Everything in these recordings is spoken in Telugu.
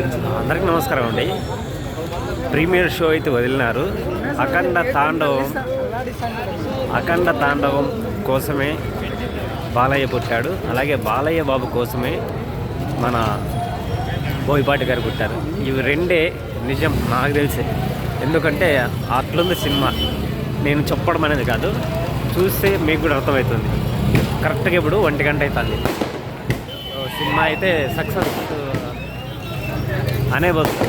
అందరికీ నమస్కారం అండి. ప్రీమియర్ షో అయితే వదిలినారు. అఖండ తాండవం అఖండ తాండవం కోసమే బాలయ్య పుట్టాడు. అలాగే బాలయ్య బాబు కోసమే మన బోయిపాటి గారు పుట్టారు. ఇవి రెండే నిజం నాకు తెలిసే. ఎందుకంటే అట్లుంది సినిమా. నేను చెప్పడం అనేది కాదు. చూస్తే మీకు కూడా అర్థమవుతుంది. కరెక్ట్గా ఇప్పుడు ఒంటి గంట అవుతుంది. సినిమా అయితే సక్సెస్. అనే బస్సు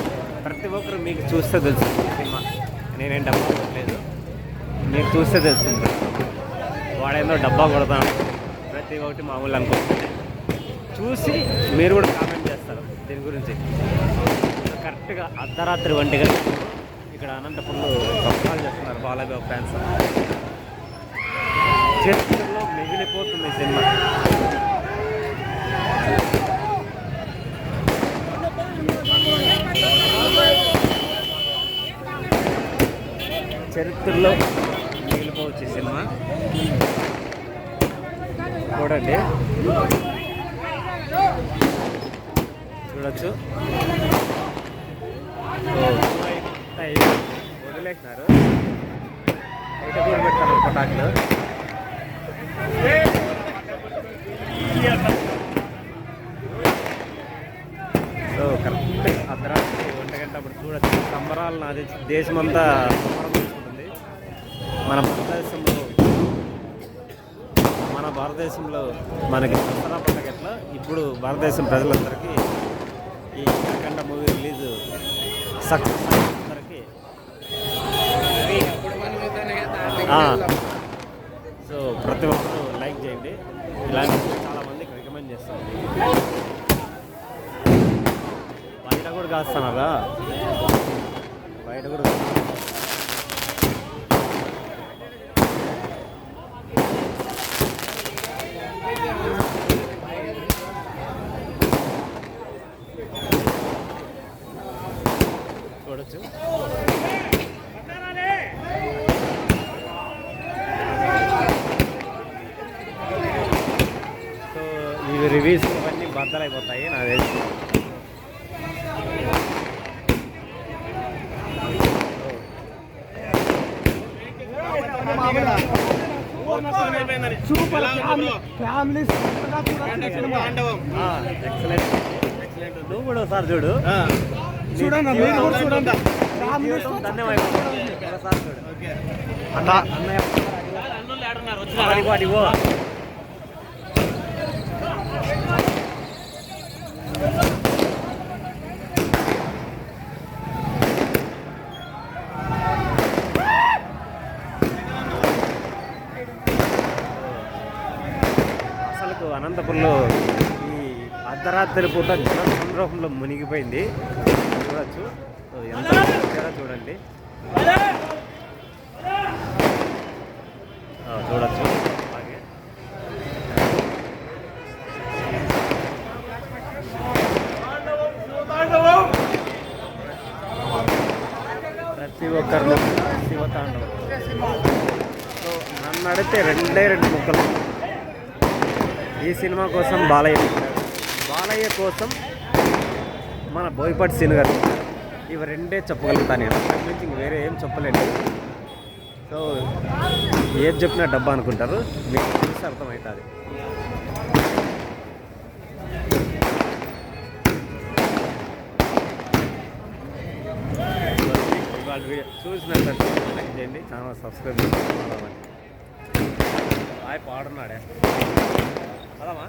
ప్రతి ఒక్కరు మీకు చూస్తే తెలుస్తుంది సినిమా. నేనేం డబ్బా కొట్టలేదు మీరు చూస్తే తెలుస్తుంది వాడేందో డబ్బా కొడతాను. ప్రతి ఒక్కటి మామూలు అనుకుంటుంది. చూసి మీరు కూడా కామెంట్ చేస్తారు దీని గురించి. కరెక్ట్గా అర్ధరాత్రి ఒంటి గంట. ఇక్కడ అనంతపురంలో కాల్ చేస్తున్నారు బాలయ్య ఫ్యాన్స్. చరిత్రలో మిగిలిపోతుంది సినిమా. చరిత్రలో మిగిలిపోవచ్చు సినిమా. చూడండి. చూడొచ్చు. వదిలేస్తున్నారు వదిలేసినారు. బయట కూడా పెట్టారు పటాకులు. So correct. అర్ధరాత్రి ఒంటి గంట అప్పుడు చూడొచ్చు. సంబరాలు నాది. దేశమంతా సంబరం మన భారతదేశంలో మన భారతదేశంలో మనకి దసరా పండుగ ఎట్లా ఇప్పుడు భారతదేశం ప్రజలందరికీ ఈ అఖండ మూవీ రిలీజ్ సక్సెస్ అందరికీ సో ప్రతి ఒక్కరు లైక్ చేయండి. ఇలాంటి చాలా మందికి రికమెండ్ చేస్తాను బయట కూడా కాస్తున్నారా బయట కూడా చూడొచ్చు సో ఇవి రివ్యూస్ ఇవన్నీ బద్దలైపోతాయి నాకు తెలిసి super family family excellent excellent నువ్వు కూడా ఒకసారి చూడు. చూడండి మీరు కూడా చూడండి. అన్న. అసలుకు అనంతపురంలో ఈ అర్ధరాత్రి పూట జన సంద్రోహంలో మునిగిపోయింది. చూడొచ్చు. ఎంత వచ్చారో చూడండి. చూడొచ్చు. అలాగే. ప్రతి ఒక్కరిలో శివతాండవం. సో నన్ను అడిగితే రెండే రెండు ముక్కలు. ఈ సినిమా కోసం బాలయ్య. బాలయ్య కోసం మన బోయపాటి సీన్ గారు. ఇవి రెండే చెప్పగలుగుతాను నేను. అంతకు ఇంక వేరే ఏం చెప్పలేండి సో ఏది చెప్పినా డబ్బా అనుకుంటారు. మీకు చూసి అర్థమవుతుంది. ఇవాళ వీడియో చూసినట్టు లైక్ చేయండి ఛానల్ సబ్స్క్రైబ్ చేసుకోవాలి ఆయన పాడున్నాడే. అదమ్మా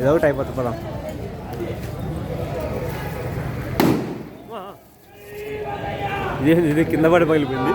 ఏదో ఒకటి అయిపోతుంది పదం. ఇది కింద పడి పగిలిపోయింది.